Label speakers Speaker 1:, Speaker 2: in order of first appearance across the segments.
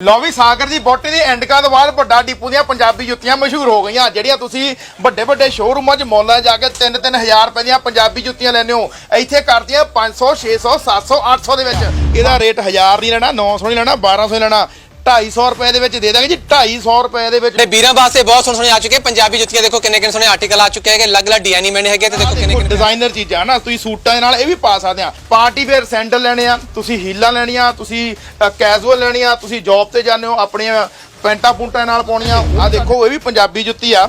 Speaker 1: ਲਓ ਵੀ ਸਾਗਰ ਦੀ ਬੋਟੀ ਦੀ ਐਂਡਕਾ ਤੋਂ ਬਾਅਦ ਵੱਡਾ ਡੀਪੂ ਦੀਆਂ ਪੰਜਾਬੀ ਜੁੱਤੀਆਂ ਮਸ਼ਹੂਰ ਹੋ ਗਈਆਂ, ਜਿਹੜੀਆਂ ਤੁਸੀਂ ਵੱਡੇ ਵੱਡੇ ਸ਼ੋਰੂਮਾਂ 'ਚ ਮੌਲਾਂ 'ਚ ਜਾ ਕੇ 3-3000 ਰੁਪਏ ਦੀਆਂ ਪੰਜਾਬੀ ਜੁੱਤੀਆਂ ਲੈਂਦੇ ਹੋ। ਇੱਥੇ ਕਰਦੀਆਂ 500 600 700 800 ਦੇ ਵਿੱਚ। ਇਹਦਾ ਰੇਟ 1000 ਨਹੀਂ ਲੈਣਾ 900 ਨਹੀਂ ਲੈਣਾ 1200 ਨਹੀਂ ਲੈਣਾ। 250 ਰੁਪਏ ਦੇ ਵਿੱਚ ਦੇ ਦਾਂਗੇ ਜੀ 250 ਰੁਪਏ ਦੇ ਵਿੱਚ।
Speaker 2: ਤੇ ਵੀਰਾਂ ਵਾਸਤੇ ਬਹੁਤ ਸੋਹਣੇ ਸੋਹਣੇ ਆ ਚੁੱਕੇ ਪੰਜਾਬੀ ਜੁੱਤੀਆਂ ਦੇਖੋ ਕਿੰਨੇ ਕਿੰਨੇ ਸੋਹਣੇ ਆਰਟੀਕਲ ਆ ਚੁੱਕੇ ਹੈਗੇ। ਅਲੱਗ-ਅਲੱਗ ਡਿਜ਼ਾਈਨ ਬਣੇ ਹੈਗੇ ਤੇ ਦੇਖੋ ਕਿੰਨੇ ਕਿੰਨੇ।
Speaker 1: ਡਿਜ਼ਾਈਨਰ ਚੀਜ਼ਾਂ ਨਾ ਤੁਸੀਂ ਸੂਟਾਂ ਦੇ ਨਾਲ ਇਹ ਵੀ ਪਾ ਸਕਦੇ ਆ। ਪਾਰਟੀ ਵੇਅਰ ਸੈਂਡਲ ਲੈਣੇ ਆ ਤੁਸੀਂ ਹੀਲਾਂ ਲੈਣੀਆਂ ਤੁਸੀਂ ਕੈਜੂਅਲ ਲੈਣੀਆਂ ਤੁਸੀਂ ਜੌਬ ਤੇ ਜਾਂਦੇ ਹੋ ਆਪਣੀਆਂ ਪੈਂਟਾਂ ਪੁੰਟਾਂ ਨਾਲ ਪਾਉਣੀਆਂ। ਆ ਦੇਖੋ ਇਹ ਵੀ ਪੰਜਾਬੀ ਜੁੱਤੀ ਆ।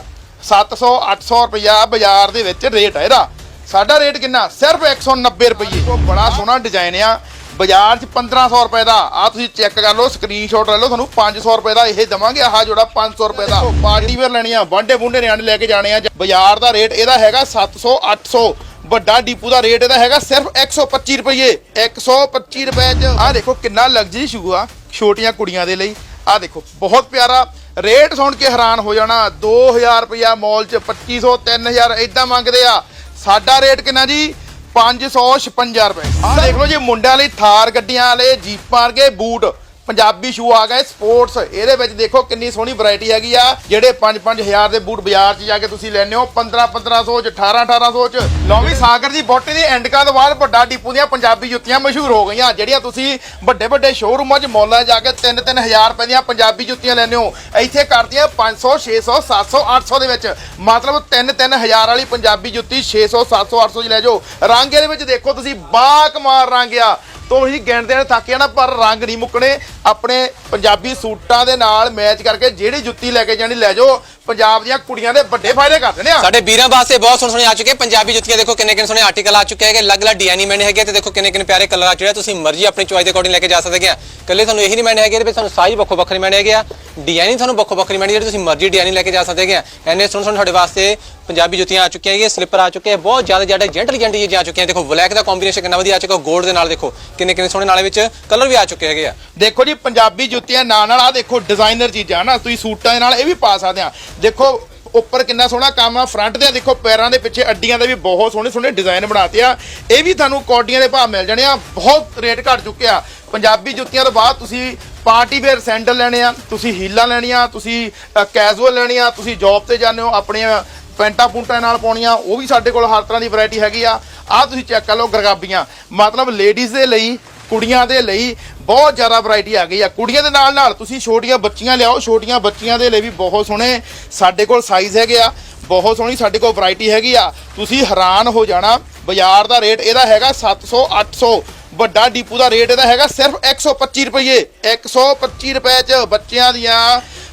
Speaker 1: 700 800 ਰੁਪਇਆ ਬਾਜ਼ਾਰ ਦੇ ਵਿੱਚ ਰੇਟ ਹੈ ਇਹਦਾ। ਸਾਡਾ ਰੇਟ ਕਿੰਨਾ? ਸਿਰਫ 190 ਰੁਪਏ ਬੜਾ ਸੋਹਣਾ ਡਿਜ਼ਾਈਨ ਆ। ਬਾਜ਼ਾਰ 'ਚ 1500 ਰੁਪਏ ਦਾ ਆ ਤੁਸੀਂ ਚੈੱਕ ਕਰ ਲਓ ਸਕਰੀਨਸ਼ਾਟ ਲੈ ਲਓ, ਤੁਹਾਨੂੰ 500 ਰੁਪਏ ਦਾ ਇਹ ਦਵਾਂਗੇ, ਆਹ ਜੋੜਾ 500 ਰੁਪਏ ਦਾ। ਪਾਰਟੀ ਵੇਅਰ ਲੈਣੀ ਆ, ਵਾਂਡੇ ਬੁੰਡੇ ਨਿਆਣੇ ਲੈ ਕੇ ਜਾਣੇ ਆ। ਬਾਜ਼ਾਰ ਦਾ ਰੇਟ ਇਹਦਾ ਹੈਗਾ 700 800 ਵੱਡਾ ਡੀਪੂ ਦਾ ਰੇਟ ਇਹਦਾ ਹੈਗਾ ਸਿਰਫ 125 ਰੁਪਏ। 125 ਰੁਪਏ 'ਚ ਆ ਦੇਖੋ ਕਿੰਨਾ ਲਗਜ਼ਰੀ ਸ਼ੂ ਆ, ਛੋਟੀਆਂ ਕੁੜੀਆਂ ਦੇ ਲਈ। ਆ ਦੇਖੋ, ਬਹੁਤ ਪਿਆਰਾ। ਰੇਟ ਸੁਣ ਕੇ ਹੈਰਾਨ ਹੋ ਜਾਣਾ 2000 ਰੁਪਇਆ ਮਾਲ 'ਚ 2500 3000 ਇਦਾਂ ਮੰਗਦੇ ਆ। ਸਾਡਾ ਰੇਟ ਕਿੰਨਾ ਜੀ? 556 ਰੁਪਏ। ਆਹ ਦੇਖ ਲਓ ਜੀ ਮੁੰਡਿਆਂ ਲਈ ਥਾਰ ਗੱਡੀਆਂ ਵਾਲੇ ਜੀਪਾਂ ਵਰਗੇ ਬੂਟ। ਪੰਜਾਬੀ ਸ਼ੂ ਆ ਗਏ ਸਪੋਰਟਸ ਇਹਦੇ ਵਿੱਚ ਦੇਖੋ ਕਿੰਨੀ ਸੋਹਣੀ ਵੈਰਾਈਟੀ ਹੈਗੀ ਆ, ਜਿਹੜੇ 5-5000 ਦੇ ਬੂਟ ਬਾਜ਼ਾਰ 'ਚ ਜਾ ਕੇ ਤੁਸੀਂ ਲੈਣੇ ਹੋ 15-1500 ਚ 18-1800 ਚ। ਲਓ ਵੀ ਸਾਗਰ ਦੀ ਬੋਟੀ ਦੀ ਐਂਡਕਾਂ ਤੋਂ ਬਾਅਦ ਵੱਡਾ ਡੀਪੂ ਦੀਆਂ ਪੰਜਾਬੀ ਜੁੱਤੀਆਂ ਮਸ਼ਹੂਰ ਹੋ ਗਈਆਂ, ਜਿਹੜੀਆਂ ਤੁਸੀਂ ਵੱਡੇ ਵੱਡੇ ਸ਼ੋਰੂਮਾਂ 'ਚ ਮੌਲਾਂ 'ਚ ਜਾ ਕੇ 3-3000 ਰੁਪਏ ਦੀਆਂ ਪੰਜਾਬੀ ਜੁੱਤੀਆਂ ਲੈਣੇ ਹੋ। ਇੱਥੇ ਕਰਦੀਆਂ 500 600 700 800 ਦੇ ਵਿੱਚ। ਮਤਲਬ 3-3000 ਵਾਲੀ ਪੰਜਾਬੀ ਜੁੱਤੀ 600 700 800 ਚ ਲੈ ਜਾਓ। ਰੰਗ ਇਹਦੇ ਵਿੱਚ ਦੇਖੋ ਤੁਸੀਂ ਬਾ ਕਮਾਲ ਰੰਗ ਆ। ਤੋਂ ਹੀ ਗਿਣਦੇ ਨੇ ਥੱਕ ਜਾਣਾ ਪਰ ਰੰਗ ਨਹੀਂ ਮੁੱਕਣੇ। ਆਪਣੇ ਪੰਜਾਬੀ ਸੂਟਾਂ ਦੇ ਨਾਲ ਮੈਚ ਕਰਕੇ ਜਿਹੜੀ ਜੁੱਤੀ ਲੈ ਕੇ ਜਾਣੀ, ਲੈ ਜਾਓ। ਪੰਜਾਬ ਦੀਆਂ ਕੁੜੀਆਂ ਦੇ ਵੱਡੇ ਫਾਇਦੇ ਕਰ ਦਿੰਦੇ ਆ।
Speaker 2: ਸਾਡੇ ਵੀਰਾਂ ਵਾਸਤੇ ਬਹੁਤ ਸੋਹਣੇ ਸੋਹਣੇ ਆ ਚੁੱਕੇ ਪੰਜਾਬੀ ਜੁੱਤੀਆਂ ਦੇਖੋ ਕਿੰਨੇ ਕਿੰਨੇ ਸੋਹਣੇ ਆਰਟੀਕਲ ਆ ਚੁੱਕੇ ਹੈਗੇ ਅਲੱਗ-ਅਲੱਗ ਡਿਜ਼ਾਈਨ ਬਣੇ ਹੈਗੇ ਤੇ ਦੇਖੋ ਕਿੰਨੇ ਕਿੰਨੇ ਪਿਆਰੇ ਕਲਰ ਆ ਆ ਤੁਸੀਂ ਮਰਜ਼ੀ ਆਪਣੀ ਚੋਇਸ ਦੇ ਅਕੋਰਡਿੰਗ ਲੈ ਕੇ ਜਾ ਸਕਦੇ ਆ। ਕੱਲੇ ਤੁਹਾਨੂੰ ਇਹੀ ਨਹੀਂ ਮੈਨੇ ਹੈਗੇ ਇਹਦੇ ਵਿੱਚ ਤੁਹਾਨੂੰ ਸਾਈਜ਼ ਵੱਖੋ ਵੱਖਰੇ ਮੈਨੇ ਹੈਗੇ ਆ। ਡਿਜ਼ਾਈਨ ਤੁਹਾਨੂੰ ਵੱਖੋ ਵੱਖਰੀ ਮੈਨੇ ਜਿਹੜੇ ਤੁਸੀਂ ਮਰਜ਼ੀ ਡਿਜ਼ਾਈਨ ਲੈ ਕੇ ਜਾ ਸਕਦੇ ਆ। ਐਨੇ ਸੋਹਣੇ ਸੋਹਣੇ ਤੁਹਾਡੇ ਵਾਸਤੇ ਪੰਜਾਬੀ ਜੁੱਤੀਆਂ ਆ ਚੁੱਕੀਆਂ ਹੈਗੀਆਂ ਸਲਿੱਪਰ ਆ ਚੁੱਕੇ ਆ ਬਹੁਤ ਜ਼ਿਆਦਾ ਜ਼ਿਆਦਾ ਜੈਂਟਲ ਜੈਂਟਲ ਚੀਜ਼ਾਂ ਆ ਚੁੱਕੀਆਂ। ਦੇਖੋ ਬਲੈਕ ਦਾ ਕੰਬੀਨੇਸ਼ਨ ਕਿੰਨਾ ਵਧੀਆ ਆ ਚੁੱਕਾ 골ਡ ਦੇ ਨਾਲ ਦੇਖੋ ਕਿੰਨੇ ਕਿੰਨੇ ਸੋਹਣੇ ਨਾਲੇ ਵਿੱਚ ਕਲਰ ਵੀ ਆ ਚੁੱਕੇ ਹੈਗੇ ਆ।
Speaker 1: ਦੇਖੋ ਜੀ ਪੰਜਾਬੀ ਜੁੱਤੀਆਂ ਨਾਲ ਨਾਲ ਆ ਦੇਖੋ ਡਿਜ਼ਾਈਨਰ ਚੀਜ਼ਾਂ ਨਾ ਤੁਸੀਂ ਸੂਟਾਂ ਦੇ ਨਾਲ ਇਹ ਵੀ ਪਾ ਸਕਦੇ ਆ। ਦੇਖੋ, ਉੱਪਰ ਕਿੰਨਾ ਸੋਹਣਾ ਕੰਮ ਆ ਫਰੰਟ ਤੇ ਦੇਖੋ, ਪੈਰਾਂ ਦੇ ਪਿੱਛੇ ਅੱਡੀਆਂ ਦੇ ਵੀ ਬਹੁਤ ਸੋਹਣੇ ਸੋਹਣੇ ਡਿਜ਼ਾਈਨ ਬਣਾਤੇ ਆ। ਇਹ ਵੀ ਤੁਹਾਨੂੰ ਕੋਡੀਆਂ ਦੇ ਭਾਅ ਮਿਲ ਜਾਣੇ ਆ, ਬਹੁਤ ਰੇਟ ਘਟ ਚੁੱਕਿਆ ਪੰਜਾਬੀ ਜੁੱਤੀਆਂ ਤੋਂ ਬਾਅਦ ਤੁਸੀਂ ਪਾਰਟੀ ਵੇਅਰ ਸੈਂਡਲ ਲੈਣੇ ਆ, ਤੁਸੀਂ ਹੀਲਾਂ ਲੈਣੀਆਂ, ਤੁਸੀਂ ਕੈਜੂਅਲ ਲੈਣੀਆਂ, ਤੁਸੀਂ ਜੌਬ ਤੇ ਜਾਂਦੇ ਹੋ, ਆਪਣੀਆਂ ਪੈਂਟਾਂ ਪੁੰਟਾਂ ਨਾਲ ਪਾਉਣੀਆਂ, ਉਹ ਵੀ ਸਾਡੇ ਕੋਲ ਹਰ ਤਰ੍ਹਾਂ ਦੀ ਵੈਰਾਈਟੀ ਹੈਗੀ ਆ। ਆ ਤੁਸੀਂ ਚੈੱਕ ਕਰ ਲਓ ਗਰਗਾਬੀਆਂ। ਮਤਲਬ ਲੇਡੀਜ਼ ਦੇ ਲਈ, ਕੁੜੀਆਂ ਦੇ ਲਈ ਬਹੁਤ ਜ਼ਿਆਦਾ ਵੈਰਾਈਟੀ ਆ ਗਈ ਆ। ਕੁੜੀਆਂ ਦੇ ਨਾਲ ਨਾਲ ਤੁਸੀਂ ਛੋਟੀਆਂ ਬੱਚੀਆਂ ਲਿਆਓ। ਛੋਟੀਆਂ ਬੱਚੀਆਂ ਦੇ ਲਈ ਵੀ ਬਹੁਤ ਸੋਹਣੇ ਸਾਡੇ ਕੋਲ ਸਾਈਜ਼ ਹੈਗੇ ਆ। ਬਹੁਤ ਸੋਹਣੀ ਸਾਡੇ ਕੋਲ ਵੈਰਾਈਟੀ ਹੈਗੀ ਆ। ਤੁਸੀਂ ਹੈਰਾਨ ਹੋ ਜਾਣਾ, ਬਾਜ਼ਾਰ ਦਾ ਰੇਟ ਇਹਦਾ ਹੈਗਾ 700 800 ਵੱਡਾ ਡੀਪੂ ਦਾ ਰੇਟ ਇਹਦਾ ਹੈਗਾ ਸਿਰਫ 125 ਰੁਪਏ। 125 ਰੁਪਏ ਚ ਬੱਚਿਆਂ ਦੀਆਂ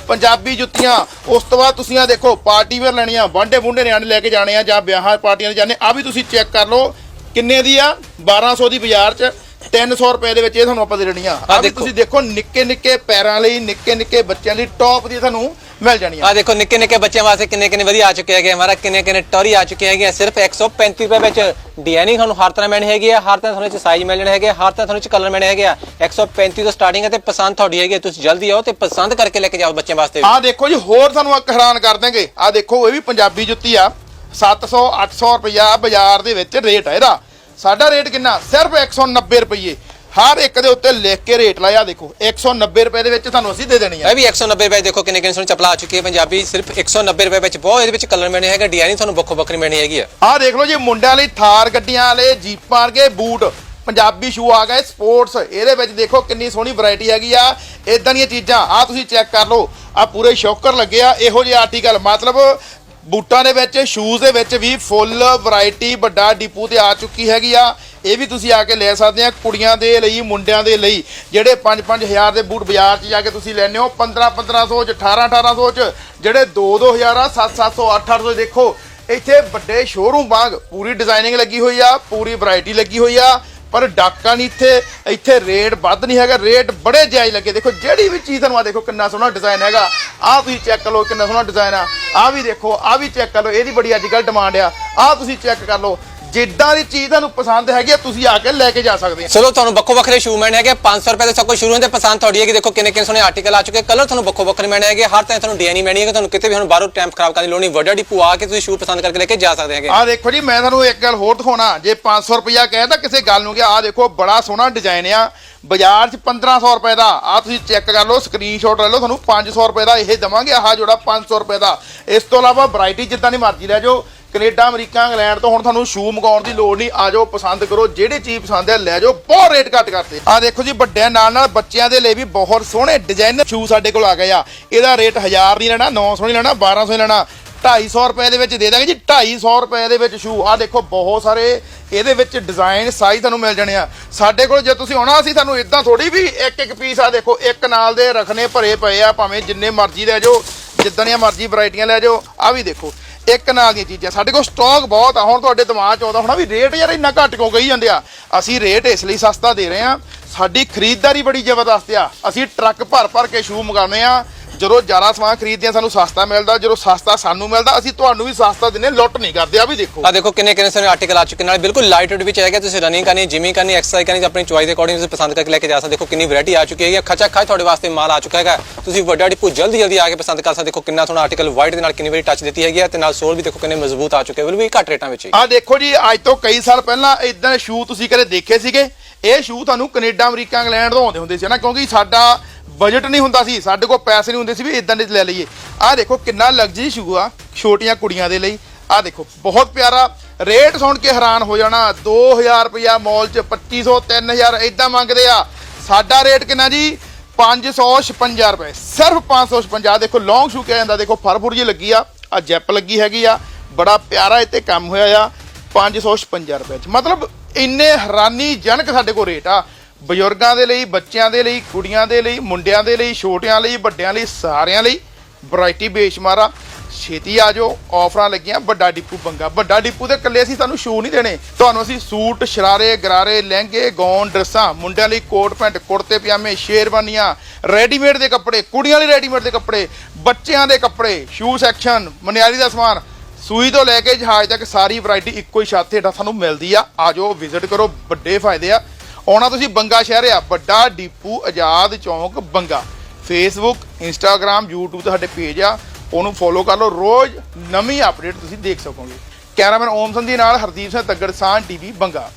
Speaker 1: ਪੰਜਾਬੀ ਜੁੱਤੀਆਂ। ਉਸ ਤੋਂ ਬਾਅਦ ਤੁਸੀਂ ਆ ਦੇਖੋ, ਪਾਰਟੀ ਵੇਅਰ ਲੈਣੀਆਂ ਵਾਂਡੇ ਬੁੰਡੇ ਨਿਆਣੇ ਲੈ ਕੇ ਜਾਣੇ ਆ ਜਾਂ ਵਿਆਹਾਂ ਪਾਰਟੀਆਂ 'ਤੇ ਜਾਣੇ ਆ। ਵੀ ਤੁਸੀਂ ਚੈੱਕ ਕਰ ਲਓ। ਕਿੰਨੇ ਦੀ ਆ? 1200 ਦੀ ਬਾਜ਼ਾਰ 'ਚ। 300 ਰੁਪਏ ਦੇ ਵਿੱਚ ਇਹ ਤੁਹਾਨੂੰ ਆਪਾਂ ਦੇ ਦੇਣੀ ਆ ਆ ਵੀ। ਤੁਸੀਂ ਦੇਖੋ ਨਿੱਕੇ ਨਿੱਕੇ ਪੈਰਾਂ ਲਈ ਨਿੱਕੇ ਨਿੱਕੇ ਬੱਚਿਆਂ ਲਈ ਟੌਪ ਦੀ ਤੁਹਾਨੂੰ ਮਿਲ ਜਾਣੀ ਆ
Speaker 2: ਆ ਦੇਖੋ ਨਿੱਕੇ ਨਿੱਕੇ ਬੱਚਿਆਂ ਵਾਸਤੇ ਕਿੰਨੇ ਕਿੰਨੇ ਵਧੀਆ ਆ ਚੁੱਕੇ ਹੈਗੇ ਹਮਾਰਾ ਕਿੰਨੇ ਕਿੰਨੇ ਟੌਰੀ ਆ ਚੁੱਕੇ ਹੈਗੇ। ਸਿਰਫ 135 ਰੁਪਏ ਵਿੱਚ ਡਿਜ਼ਾਈਨਿੰਗ ਤੁਹਾਨੂੰ ਹਰ ਤਰ੍ਹਾਂ ਮਿਲਣੀ ਹੈਗੀ ਆ ਹਰ ਤਰ੍ਹਾਂ ਤੁਹਾਨੂੰ ਚ ਸਾਈਜ਼ ਮਿਲਣੇ ਹੈਗੇ ਆ, ਹਰ ਤਰ੍ਹਾਂ ਤੁਹਾਨੂੰ ਚ ਕਲਰ ਮਿਲਣੇ ਹੈਗੇ ਆ। 135 ਤੋਂ ਸਟਾਰਟਿੰਗ ਹੈ ਤੇ ਪਸੰਦ ਤੁਹਾਡੀ ਹੈਗੀ ਤੁਸੀਂ ਜਲਦੀ ਆਓ ਤੇ ਪਸੰਦ ਕਰਕੇ ਲੈ ਕੇ ਜਾਓ ਬੱਚਿਆਂ ਵਾਸਤੇ
Speaker 1: ਆ ਦੇਖੋ ਜੀ ਹੋਰ ਤੁਹਾਨੂੰ ਇੱਕ ਹੈਰਾਨ ਕਰ ਦੇਂਗੇ ਆ ਦੇਖੋ ਇਹ ਵੀ ਪੰਜਾਬੀ ਜੁੱਤੀ ਆ। 700 800 ਰੁਪਇਆ ਬਾਜ਼ਾਰ ਦੇ ਵਿੱਚ ਰੇਟ ਹੈ ਇਹਦਾ। ਸਾਡਾ ਰੇਟ ਕਿੰਨਾ? ਸਿਰਫ 190 ਰੁਪਏ ਹਰ ਇੱਕ ਦੇ ਉੱਤੇ ਲਿਖ ਕੇ ਰੇਟ ਲਾਇਆ ਦੇਖੋ। 190 ਰੁਪਏ ਦੇ ਵਿੱਚ ਤੁਹਾਨੂੰ ਅਸੀਂ ਦੇ ਦੇਣੀ ਆ।
Speaker 2: ਇਹ ਵੀ 190 ਰੁਪਏ ਦੇਖੋ ਕਿੰਨੇ ਕਿੰਨੇ ਸੋਹਣੇ ਚੱਪਲਾਂ ਆ ਚੁੱਕੀ ਹੈ। ਪੰਜਾਬੀ ਸਿਰਫ 190 ਰੁਪਏ ਵਿੱਚ ਬਹੁਤ ਇਹਦੇ ਵਿੱਚ ਕਲਰ ਮਿਲਣੇ ਹੈਗੇ ਡਿਜ਼ਾਈਨ ਤੁਹਾਨੂੰ ਵੱਖੋ ਵੱਖਰੀ ਮਿਲਣੀ ਹੈਗੀ ਆ।
Speaker 1: ਆ ਦੇਖ ਲਓ ਜੀ ਮੁੰਡਿਆਂ ਲਈ ਥਾਰ ਗੱਡੀਆਂ ਵਾਲੇ ਜੀਪਾਂ ਵਰਗੇ ਬੂਟ ਪੰਜਾਬੀ ਸ਼ੂ ਆ ਗਏ ਸਪੋਰਟਸ ਇਹਦੇ ਵਿੱਚ ਦੇਖੋ ਕਿੰਨੀ ਸੋਹਣੀ ਵੈਰਾਈਟੀ ਹੈਗੀ ਆ। ਇਦਾਂ ਦੀਆਂ ਚੀਜ਼ਾਂ ਆ ਤੁਸੀਂ ਚੈੱਕ ਕਰ ਲਓ। ਆ ਪੂਰੇ ਸ਼ੌਕਰ ਲੱਗੇ ਆ ਇਹੋ ਜਿਹੇ ਆਰਟੀਕਲ ਮਤਲਬ ਬੂਟਾਂ ਦੇ ਵਿੱਚ ਸ਼ੂਜ਼ ਦੇ ਵਿੱਚ ਵੀ ਫੁੱਲ ਵੈਰਾਈਟੀ ਵੱਡਾ ਡੀਪੂ ਤੇ ਆ ਚੁੱਕੀ ਹੈਗੀ ਆ। ਇਹ ਵੀ ਤੁਸੀਂ ਆ ਕੇ ਲੈ ਸਕਦੇ ਆ ਕੁੜੀਆਂ ਦੇ ਲਈ, ਮੁੰਡਿਆਂ ਦੇ ਲਈ। ਜਿਹੜੇ 5-5000 ਦੇ ਬੂਟ ਬਾਜ਼ਾਰ 'ਚ ਜਾ ਕੇ ਤੁਸੀਂ ਲੈਣੇ ਹੋ 15-1500 ਚ 18-1800 ਚ। ਜਿਹੜੇ 2-2000 ਆ 7-700 8-800 ਦੇਖੋ, ਇੱਥੇ ਵੱਡੇ ਸ਼ੋਰੂਮ ਵਾਂਗ ਪੂਰੀ ਡਿਜ਼ਾਈਨਿੰਗ ਲੱਗੀ ਹੋਈ ਆ, ਪੂਰੀ ਵੈਰਾਈਟੀ ਲੱਗੀ ਹੋਈ ਆ। ਪਰ ਡਾਕਾ ਨਹੀਂ ਇੱਥੇ ਇੱਥੇ ਰੇਟ ਵੱਧ ਨਹੀਂ ਹੈਗਾ, ਰੇਟ ਬੜੇ ਜਾਇਜ਼ ਲੱਗੇ। ਦੇਖੋ, ਜਿਹੜੀ ਵੀ ਚੀਜ਼ ਤੁਹਾਨੂੰ ਆ ਦੇਖੋ, ਕਿੰਨਾ ਸੋਹਣਾ ਡਿਜ਼ਾਈਨ ਹੈਗਾ। ਆਹ ਤੁਸੀਂ ਚੈੱਕ ਕਰ ਲਓ, ਕਿੰਨਾ ਸੋਹਣਾ ਡਿਜ਼ਾਈਨ ਆ। ਆਹ ਵੀ ਦੇਖੋ, ਆਹ ਵੀ ਚੈੱਕ ਕਰ ਲਓ, ਇਹਦੀ ਬੜੀ ਅੱਜ ਕੱਲ੍ਹ ਡਿਮਾਂਡ ਆ। ਆਹ ਤੁਸੀਂ ਚੈੱਕ ਕਰ ਲਓ ਜਿੱਦਾਂ ਦੀ ਚੀਜ਼ ਤੁਹਾਨੂੰ ਪਸੰਦ ਹੈਗੀ ਆ ਤੁਸੀਂ ਆ ਕੇ ਲੈ ਕੇ ਜਾ ਸਕਦੇ ਆ।
Speaker 2: ਚਲੋ ਤੁਹਾਨੂੰ ਵੱਖੋ ਵੱਖਰੇ ਸ਼ੂ ਮੈਨ ਹੈਗੇ 500 ਰੁਪਏ ਤੋਂ ਸਭ ਕੁਝ ਸ਼ੁਰੂ ਹੁੰਦੇ ਪਸੰਦ ਤੁਹਾਡੀ ਹੈ ਕਿ ਦੇਖੋ ਕਿੰਨੇ ਕਿੰਨੇ ਸੋਹਣੇ ਆਰਟੀਕਲ ਆ ਚੁੱਕੇ ਕਲਰ ਤੁਹਾਨੂੰ ਵੱਖੋ ਵੱਖਰੇ ਮੈਨੇ ਹੈਗੇ ਹਰ ਤਰ੍ਹਾਂ ਤੁਹਾਨੂੰ ਡੀਐਨਈ ਮੈਣੀ ਹੈਗੇ ਤੁਹਾਨੂੰ ਕਿਤੇ ਵੀ ਹੁਣ ਬਾਹਰੋਂ ਟਾਈਮ ਖਰਾਬ ਕਰਨ ਦੀ ਲੋੜ ਨਹੀਂ। ਵੱਡਾ ਡਿਪੂ ਆ ਕੇ ਤੁਸੀਂ ਸ਼ੂ ਪਸੰਦ ਕਰਕੇ ਲੈ ਕੇ ਜਾ ਸਕਦੇ ਹੈਗੇ।
Speaker 1: ਆ ਦੇਖੋ ਜੀ ਮੈਂ ਤੁਹਾਨੂੰ ਇੱਕ ਗੱਲ ਹੋਰ ਦਿਖਾਉਣਾ। ਜੇ 500 ਰੁਪਇਆ ਕਹੇ ਤਾਂ ਕਿਸੇ ਗੱਲ ਨੂੰ ਕਿ ਆ ਦੇਖੋ ਬੜਾ ਸੋਹਣਾ ਡਿਜ਼ਾਈਨ ਆ। ਬਾਜ਼ਾਰ 'ਚ 1500 ਰੁਪਏ ਦਾ। ਆ ਤੁਸੀਂ ਚੈੱਕ ਕਰ ਲਓ ਸਕਰੀਨਸ਼ਾਟ ਲੈ ਲਓ, ਤੁਹਾਨੂੰ 500 ਰੁਪਏ ਦਾ ਇਹ ਦਵਾਂਗੇ। ਆਹ ਜੋੜਾ 500 ਰੁਪਏ ਦਾ। ਇਸ ਤੋਂ ਇਲਾਵਾ ਵੈਰਾਈਟੀ ਜਿੱਦਾਂ ਦੀ ਮਰਜ਼ੀ ਲੈ ਜਾਓ। ਕੈਨੇਡਾ, ਅਮਰੀਕਾ, ਇੰਗਲੈਂਡ ਤੋਂ ਹੁਣ ਤੁਹਾਨੂੰ ਸ਼ੂ ਮੰਗਾਉਣ ਦੀ ਲੋੜ ਨਹੀਂ। ਆ ਜਾਓ, ਪਸੰਦ ਕਰੋ। ਜਿਹੜੀ ਚੀਜ਼ ਪਸੰਦ ਹੈ ਲੈ ਜਾਓ। ਬਹੁਤ ਰੇਟ ਘੱਟ ਕਰਤੇ। ਆ ਦੇਖੋ ਜੀ, ਵੱਡਿਆਂ ਨਾਲ ਨਾਲ ਬੱਚਿਆਂ ਦੇ ਲਈ ਵੀ ਬਹੁਤ ਸੋਹਣੇ ਡਿਜ਼ਾਈਨਰ ਸ਼ੂ ਸਾਡੇ ਕੋਲ ਆ ਗਏ ਆ। ਇਹਦਾ ਰੇਟ 1000 ਨਹੀਂ ਲੈਣਾ 900 ਨਹੀਂ ਲੈਣਾ 1200 ਨਹੀਂ ਲੈਣਾ। 250 ਰੁਪਏ ਦੇ ਵਿੱਚ ਦੇ ਦਾਂਗੇ ਜੀ 250 ਰੁਪਏ ਦੇ ਵਿੱਚ ਸ਼ੂ ਆ ਦੇਖੋ, ਬਹੁਤ ਸਾਰੇ ਇਹਦੇ ਵਿੱਚ ਡਿਜ਼ਾਈਨ ਸਾਈਜ਼ ਤੁਹਾਨੂੰ ਮਿਲ ਜਾਣੇ ਆ। ਸਾਡੇ ਕੋਲ ਜੇ ਤੁਸੀਂ ਆਉਣਾ ਸੀ ਤੁਹਾਨੂੰ ਇਦਾਂ ਥੋੜੀ ਵੀ ਇੱਕ ਇੱਕ ਪੀਸ ਆ ਦੇਖੋ, ਇੱਕ ਨਾਲ ਦੇ ਰਖਨੇ ਭਰੇ ਪਏ ਆ, ਭਾਵੇਂ ਜਿੰਨੇ ਮਰਜ਼ੀ ਲੈ ਜਾਓ, ਜਿੱਦਾਂ ਦੀਆਂ ਮਰਜ਼ੀ ਵੈਰਾਈਟੀਆਂ ਲੈ ਜਾਓ। ਆ ਵੀ ਦੇਖੋ, ਇੱਕ ਨਾਲ ਦੀਆਂ ਚੀਜ਼ਾਂ। ਸਾਡੇ ਕੋਲ ਸਟਾਕ ਬਹੁਤ ਆ, ਹੁਣ ਤੁਹਾਡੇ ਦਿਮਾਗ 'ਚ ਆਉਂਦਾ ਹੋਣਾ ਵੀ ਰੇਟ ਯਾਰ ਇੰਨਾ ਘੱਟ ਕਿਉਂ ਕਹੀ ਜਾਂਦੇ ਆ? ਅਸੀਂ ਰੇਟ ਇਸ ਲਈ ਸਸਤਾ ਦੇ ਰਹੇ ਆ। ਸਾਡੀ ਖਰੀਦਦਾਰੀ ਬੜੀ ਜ਼ਬਰਦਸਤ ਆ। ਅਸੀਂ ਟਰੱਕ ਭਰ ਭਰ ਕੇ ਸ਼ੂ ਮੰਗਾਉਂਦੇ ਆ। ਜਦੋਂ ਜ਼ਿਆਦਾ ਸਮਾਨ ਖਰੀਦਦੇ ਆ ਸਾਨੂੰ ਸਸਤਾ ਮਿਲਦਾ ਜਦੋਂ ਸਸਤਾ ਸਾਨੂੰ ਮਿਲਦਾ ਅਸੀਂ ਤੁਹਾਨੂੰ ਵੀ ਸਸਤਾ ਦਿੰਨੇ ਲੁੱਟ ਨਹੀਂ ਕਰਦੇ ਆ ਵੀ ਦੇਖੋ।
Speaker 2: ਆ ਦੇਖੋ ਕਿੰਨੇ ਕਿੰਨੇ ਸੋਹਣੇ ਆਰਟੀਕਲ ਆ ਚੁੱਕੇ ਨਾਲ ਬਿਲਕੁਲ ਲਾਈਟ ਵੇਟ ਵਿੱਚ ਹੈਗਾ ਤੁਸੀਂ ਰਨਿੰਗ ਕਰਨੀ ਜਿਮਿੰਗ ਕਰਨੀ ਐਕਸਰਸਾਈਜ਼ ਕਰਨੀ ਆਪਣੀ ਚੁਆਇਸ ਦੇ ਅਕੋਰਡਿੰਗ ਤੁਸੀਂ ਪਸੰਦ ਕਰਕੇ ਲੈ ਕੇ ਜਾ ਸਕਦੇ ਦੇਖੋ ਕਿੰਨੀ ਵੈਰਾਈਟੀ ਆ ਚੁੱਕੀ ਹੈ ਖਚਾ ਖਚ ਤੁਹਾਡੇ ਵਾਸਤੇ ਮਾਲ ਆ ਚੁੱਕਾ ਹੈਗਾ। ਤੁਸੀਂ ਵੱਡਾ ਡਿਪੂ ਜਲਦੀ ਜਲਦੀ ਆ ਕੇ ਪਸੰਦ ਕਰ ਸਕਦੇ ਦੇਖੋ ਕਿੰਨਾ ਸੋਹਣਾ ਆਰਟੀਕਲ ਵਾਈਟ ਦੇ ਨਾਲ ਕਿੰਨੀ ਵਾਰੀ ਟੱਚ ਦਿੱਤੀ ਹੈਗੀ ਤੇ ਨਾਲ ਸੋਲ ਵੀ ਦੇਖੋ ਕਿੰਨੇ ਮਜ਼ਬੂਤ ਆ ਚੁੱਕੇ ਬਿਲਕੁਲ ਵੀ ਘੱਟ ਰੇਟਾਂ ਵਿੱਚ
Speaker 1: ਆ ਦੇਖੋ ਜੀ ਅੱਜ ਤੋਂ ਕਈ ਸਾਲ ਪਹਿਲਾਂ ਇਦਾਂ ਦੇ ਸ਼ੂ ਤੁਸੀਂ ਕਦੇ ਦੇਖੇ ਸੀਗੇ? ਇਹ ਸ਼ੂ ਤੁਹਾਨੂੰ ਕੈਨੇਡਾ, ਅਮਰੀਕਾ, ਇੰਗਲੈਂਡ ਤੋਂ ਆਉਂਦੇ ਹੁੰਦੇ ਸੀ ਨਾ ਕਿਉਂਕਿ ਸਾਡਾ ਬਜਟ ਨਹੀਂ ਹੁੰਦਾ ਸੀ, ਸਾਡੇ ਕੋਲ ਪੈਸੇ ਨਹੀਂ ਹੁੰਦੇ ਸੀ ਵੀ ਇਦਾਂ ਦੇ ਲੈ ਲਈਏ। ਆਹ ਦੇਖੋ ਕਿੰਨਾ ਲਗਜ਼ਰੀ ਸ਼ੂ ਆ, ਛੋਟੀਆਂ ਕੁੜੀਆਂ ਦੇ ਲਈ। ਆਹ ਦੇਖੋ, ਬਹੁਤ ਪਿਆਰਾ। ਰੇਟ ਸੁਣ ਕੇ ਹੈਰਾਨ ਹੋ ਜਾਣਾ 2000 ਰੁਪਇਆ ਮਾਲ 'ਚ 2500 3000 ਇਦਾਂ ਮੰਗਦੇ ਆ। ਸਾਡਾ ਰੇਟ ਕਿੰਨਾ ਜੀ? 556 ਰੁਪਏ। ਸਿਰਫ 556 ਦੇਖੋ ਲੌਂਗ ਸ਼ੂ ਕਿਹਾ ਜਾਂਦਾ, ਦੇਖੋ ਫਰਫੁਰ ਜੀ ਲੱਗੀ ਆ। ਆ ਜੈਪ ਲੱਗੀ ਹੈਗੀ ਆ। ਬੜਾ ਪਿਆਰਾ ਇੱਥੇ ਕੰਮ ਹੋਇਆ ਆ 556 ਰੁਪਏ ਚ। ਮਤਲਬ ਇੰਨੇ ਹੈਰਾਨੀਜਨਕ ਸਾਡੇ ਕੋਲ ਰੇਟ ਆ। ਬਜ਼ੁਰਗਾਂ ਦੇ ਲਈ, ਬੱਚਿਆਂ ਦੇ ਲਈ, ਕੁੜੀਆਂ ਦੇ ਲਈ, ਮੁੰਡਿਆਂ ਦੇ ਲਈ, ਛੋਟਿਆਂ ਲਈ, ਵੱਡਿਆਂ ਲਈ, ਸਾਰਿਆਂ ਲਈ ਵੈਰਾਈਟੀ ਬੇਸ਼ੁਮਾਰ ਆ। ਛੇਤੀ ਆ ਜਾਓ ਆਫਰਾਂ ਲੱਗੀਆਂ, ਵੱਡਾ ਡਿਪੂ ਬੰਗਾ ਵੱਡਾ ਡਿਪੂ ਦੇ ਇਕੱਲੇ ਅਸੀਂ ਤੁਹਾਨੂੰ ਸ਼ੂ ਨਹੀਂ ਦੇਣੇ। ਤੁਹਾਨੂੰ ਅਸੀਂ ਸੂਟ, ਸ਼ਰਾਰੇ, ਗਰਾਰੇ, ਲਹਿੰਗੇ ਗੌਨ ਡਰੈਸਾਂ, ਮੁੰਡਿਆਂ ਲਈ ਕੋਟ ਪੈਂਟ, ਕੁੜਤੇ, ਪਜਾਮੇ, ਸ਼ੇਰਵਾਨੀਆਂ ਰੈਡੀਮੇਡ ਦੇ ਕੱਪੜੇ, ਕੁੜੀਆਂ ਲਈ ਰੈਡੀਮੇਡ ਦੇ ਕੱਪੜੇ, ਬੱਚਿਆਂ ਦੇ ਕੱਪੜੇ ਸ਼ੂ ਸੈਕਸ਼ਨ ਮਨਿਆਰੀ ਦਾ ਸਮਾਨ ਸੂਈ ਤੋਂ ਲੈ ਕੇ ਜਹਾਜ਼ ਤੱਕ ਸਾਰੀ ਵੈਰਾਈਟੀ ਇੱਕੋ ਹੀ ਛੱਤ ਹੇਠਾਂ ਤੁਹਾਨੂੰ ਮਿਲਦੀ ਆ। ਆ ਜਾਓ ਵਿਜ਼ਿਟ ਕਰੋ, ਵੱਡੇ ਫਾਇਦੇ ਆ। ਆਉਣਾ ਤੁਸੀਂ ਬੰਗਾ ਸ਼ਹਿਰ ਆ, ਵੱਡਾ ਡੀਪੂ ਆਜ਼ਾਦ ਚੌਂਕ ਬੰਗਾ। ਫੇਸਬੁੱਕ ਇੰਸਟਾਗ੍ਰam YouTube ਤੇ ਸਾਡੇ ਪੇਜ ਆ। ਉਹਨੂੰ ਫੋਲੋ ਕਰ ਲਓ। ਰੋਜ਼ ਨਵੀਂ ਅਪਡੇਟ ਤੁਸੀਂ ਦੇਖ ਸਕੋਗੇ। ਕੈਮਰਾਮੈਨ ਓਮ ਸੰਧੀ ਨਾਲ ਹਰਦੀਪ ਸਿੰਘ ਤੱਗੜਸਾਨ ਟੀਵੀ ਬੰਗਾ।